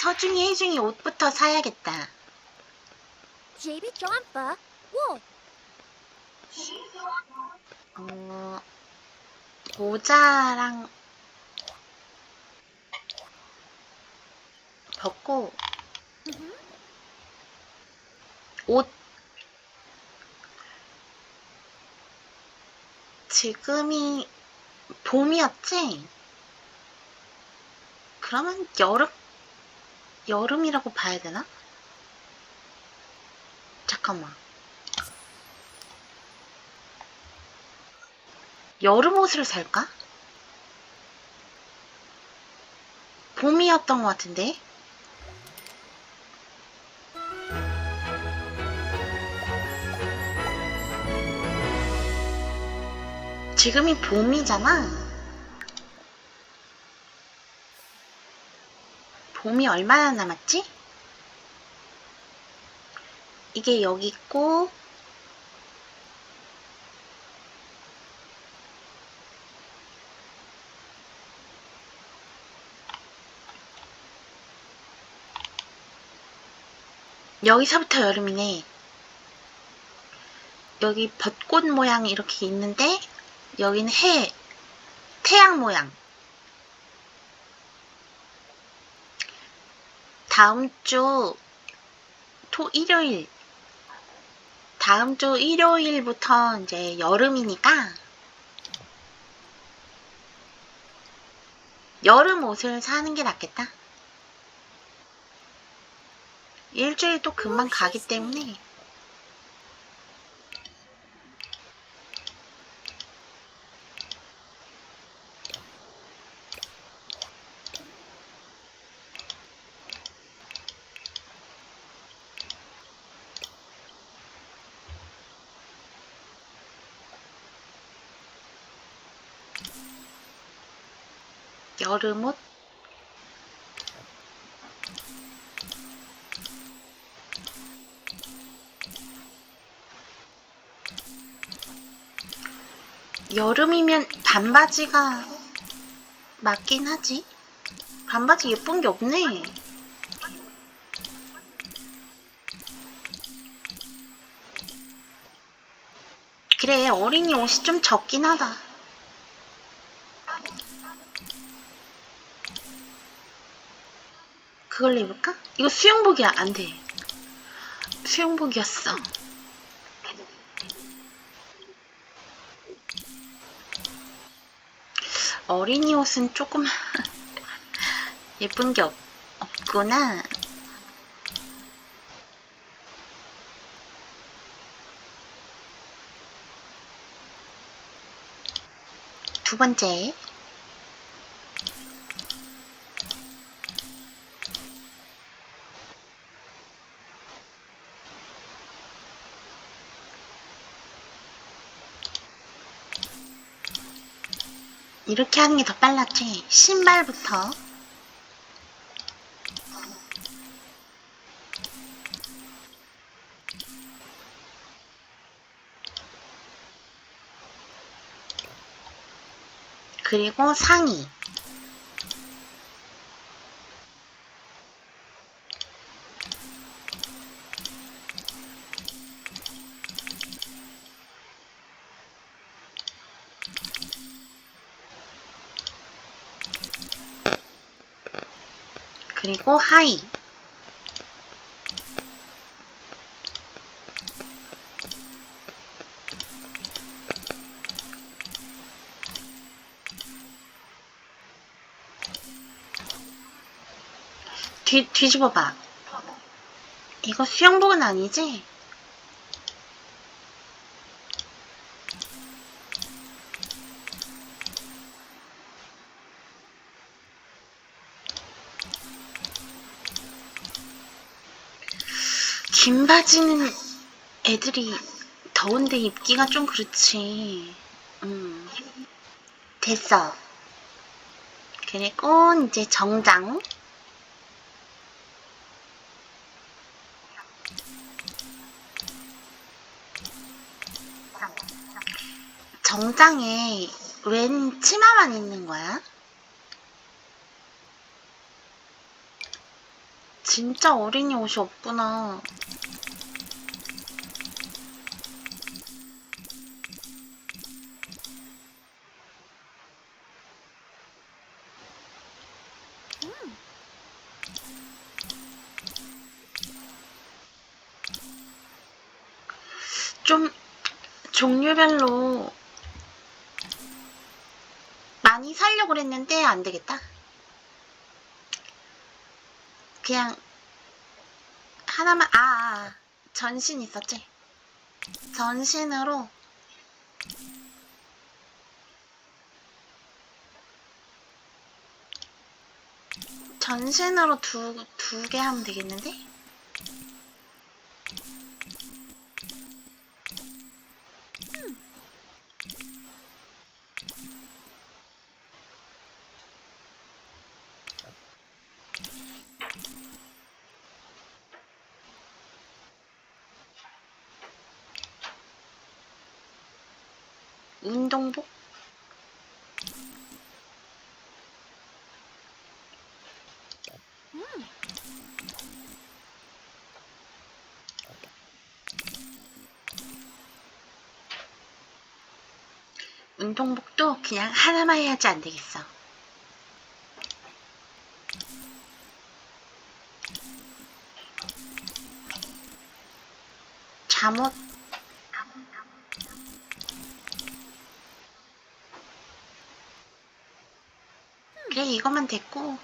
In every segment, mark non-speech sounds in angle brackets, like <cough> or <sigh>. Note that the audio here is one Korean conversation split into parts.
서중이, 혜중이 옷부터 사야겠다. JB jumper. Whoa. 어, 모자랑 벗고. 옷 지금이 봄이었지? 그러면 여름 여름이라고 봐야 되나? 잠깐만. 여름 옷을 살까? 봄이었던 것 같은데? 지금이 봄이잖아? 봄이 얼마나 남았지? 이게 여기 있고, 여기서부터 여름이네. 여기 벚꽃 모양 이렇게 있는데, 여기는 해, 태양 모양. 다음 주 토, 일요일. 다음 주 일요일부터 이제 여름이니까, 여름 옷을 사는 게 낫겠다. 일주일 또 금방 가기 때문에. 여름옷 여름이면 반바지가 맞긴 하지. 반바지 예쁜 게 없네. 그래, 어린이 옷이 좀 적긴 하다. 그걸로 입을까? 이거 수영복이야, 안 돼. 수영복이었어. 어린이 옷은 조금 <laughs> 예쁜 게 없, 없구나. 두 번째. 이렇게 하는 게 더 빨랐지. 신발부터. 그리고 상의. 그리고 하의. 뒤, 뒤집어봐. 이거 수영복은 아니지? 긴 바지는 애들이 더운데 입기가 좀 그렇지. 음. 됐어. 그리고 이제 정장. 정장에 웬 치마만 있는 거야? 진짜 어린이 옷이 없구나. 좀 종류별로 많이 살려고 그랬는데 안 되겠다. 그냥 하나만 아, 아 전신 있었지. 전신으로 전신으로 두 두 개 하면 되겠는데? 운동복도 그냥 하나만 해야지 안 되겠어. 잠옷. 그래 이거만 됐고.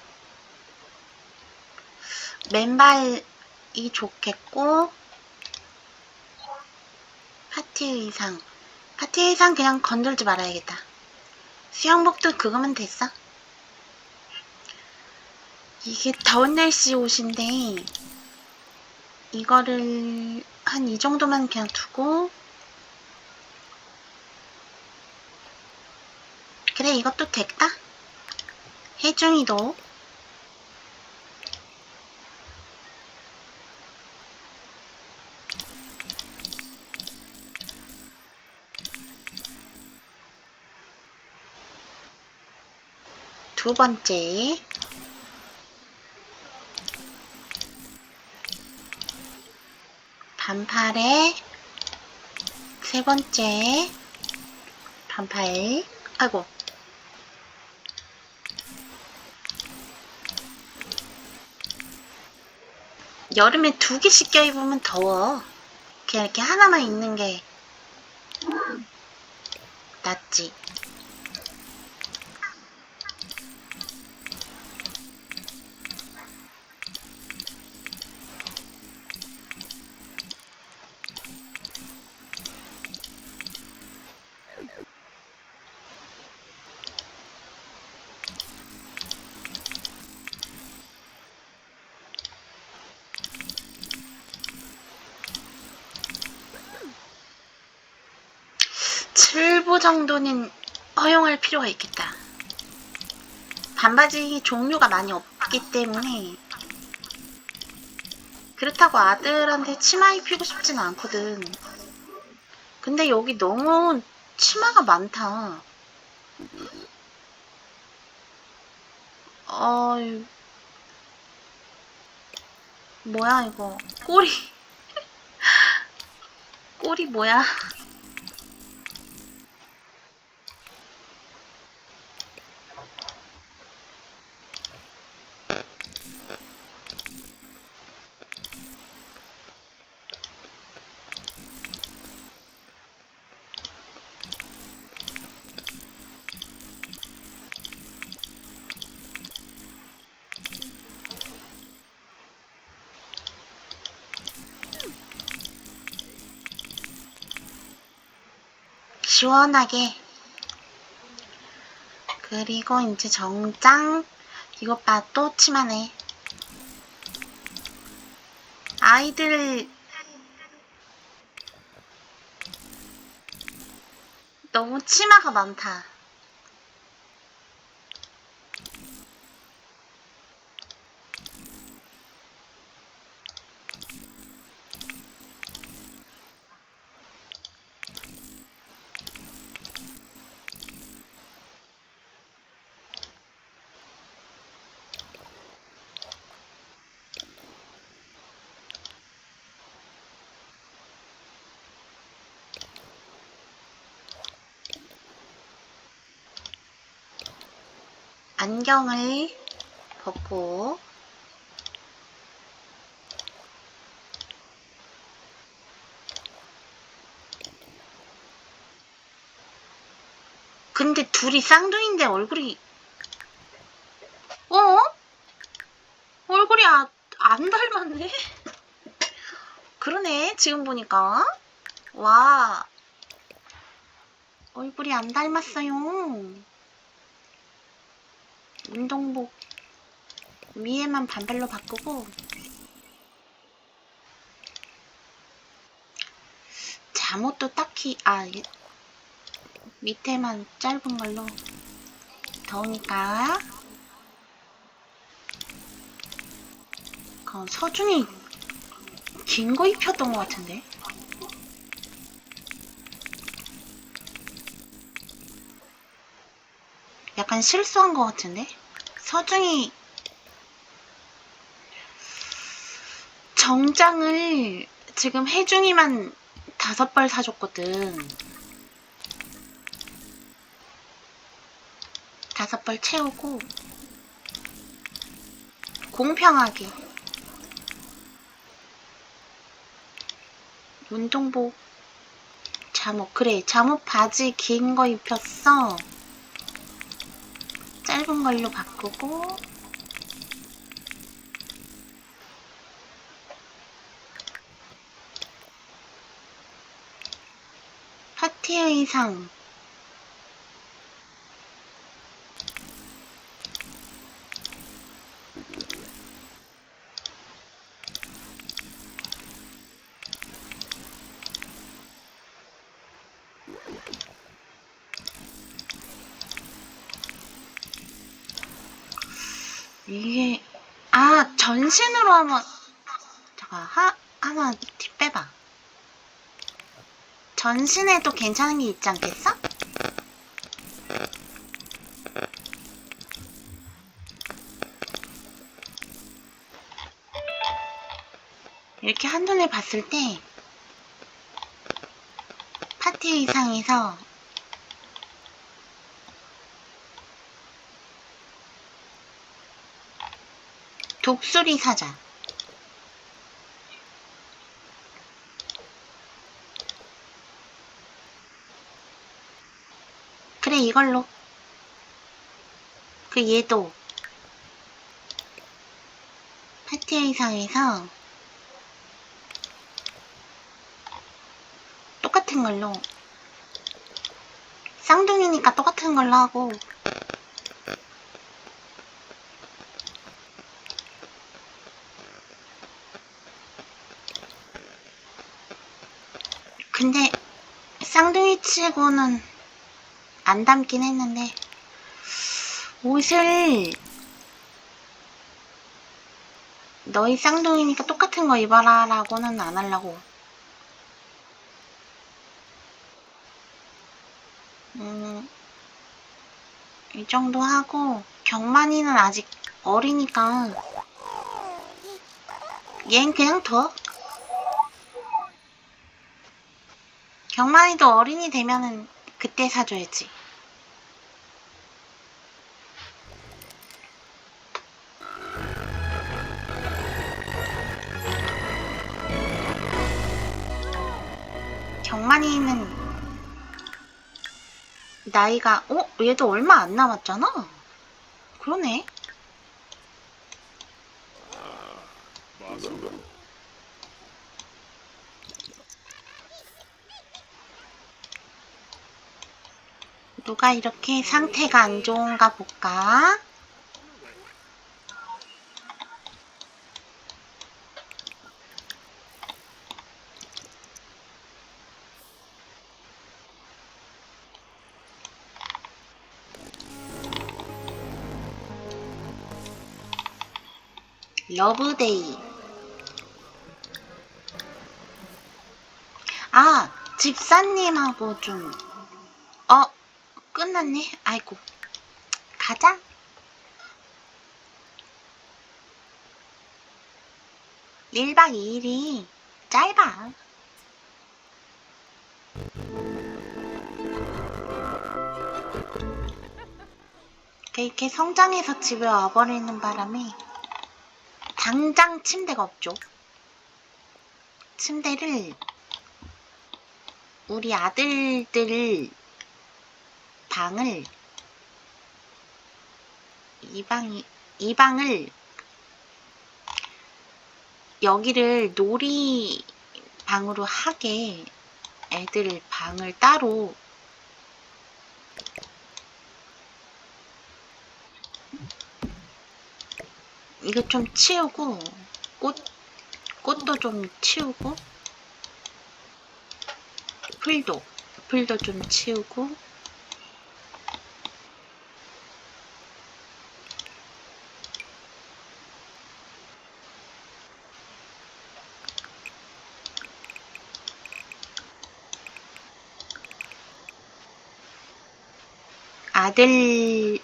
맨발이 좋겠고 파티 의상 파티 의상 그냥 건들지 말아야겠다. 수영복도 그거면 됐어. 이게 더운 날씨 옷인데 이거를 한 이 정도만 그냥 두고 그래 이것도 됐다. 혜중이도 두 번째 반팔에 세 번째 반팔 아이고 여름에 두 개씩 껴입으면 더워. 그냥 이렇게 하나만 입는 게 낫지. 칠부 정도는 허용할 필요가 있겠다. 반바지 종류가 많이 없기 때문에 그렇다고 아들한테 치마 입히고 싶진 않거든. 근데 여기 너무 치마가 많다. 어이, 뭐야 이거 꼬리 <laughs> 꼬리 뭐야? 시원하게. 그리고 이제 정장. 이것 봐, 또 치마네. 아이들 너무 치마가 많다. 안경을 벗고 근데 둘이 쌍둥이인데 얼굴이 어? 얼굴이 아, 안 닮았네? <laughs> 그러네 지금 보니까 와 얼굴이 안 닮았어요 운동복 위에만 반팔로 바꾸고 잠옷도 딱히 아 이- 밑에만 짧은 걸로. 더우니까. 그 서준이 긴 거 입혔던 것 같은데? 약간 실수한 것 같은데 서준이 정장을 지금 혜중이만 다섯 벌 사줬거든. 다섯 벌 채우고 공평하게 운동복 잠옷 그래 잠옷 바지 긴 거 입혔어 짧은 걸로 바꾸고. 파티 의상 이게 아 전신으로 하면 잠깐 하 하나 팁 빼봐 전신에도 괜찮은 게 있지 않겠어? 이렇게 한눈에 봤을 때 파티 의상에서 독수리 사자. 그래, 이걸로. 그 얘도. 파티 의상에서 똑같은 걸로. 쌍둥이니까 똑같은 걸로 하고. 근데 쌍둥이 치고는 안 닮긴 했는데 옷을 너희 쌍둥이니까 똑같은 거 입어라 라고는 안 하려고. 음, 이 정도 하고 경만이는 아직 어리니까 얜 그냥 둬 경만이도 어린이 되면은 그때 사줘야지. 경만이는 나이가 어? 얘도 얼마 안 남았잖아. 그러네. 누가 이렇게 상태가 안 좋은가 볼까? 러브데이. 아, 집사님하고 좀, 어, 끝났네. 아이고. 가자. 일박이일이 짧아. 이렇게 성장해서 집에 와버리는 바람에 당장 침대가 없죠. 침대를 우리 아들들 방을 이 방이 이 방을 여기를 놀이 방으로 하게 애들 방을 따로 이거 좀 치우고 꽃 꽃도 좀 치우고 풀도 풀도 좀 치우고 아들.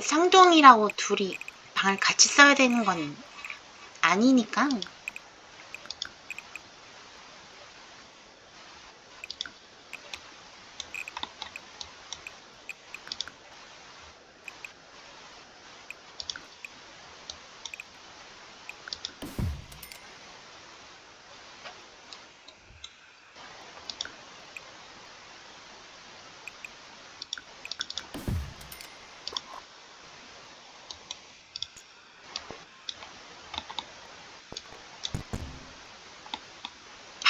쌍둥이라고 둘이 방을 같이 써야 되는 건 아니니까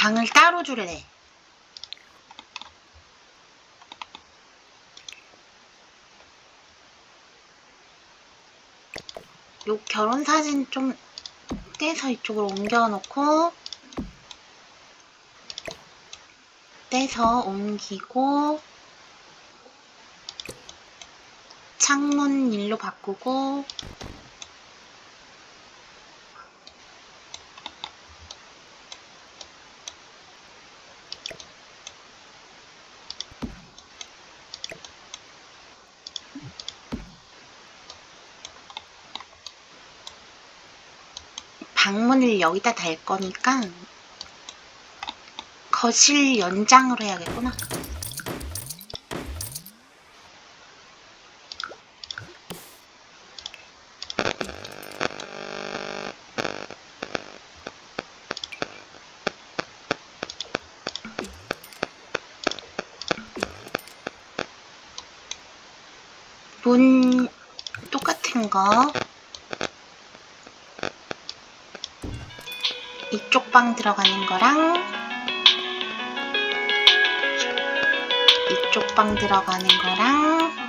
방을 따로 줄래. 요 결혼 사진 좀 떼서 이쪽으로 옮겨 놓고 떼서 옮기고 창문 일로 바꾸고 방문을 여기다 달 거니까 거실 연장으로 해야겠구나. 문 똑같은 거 이쪽 방 들어가는 거랑 이쪽 방 들어가는 거랑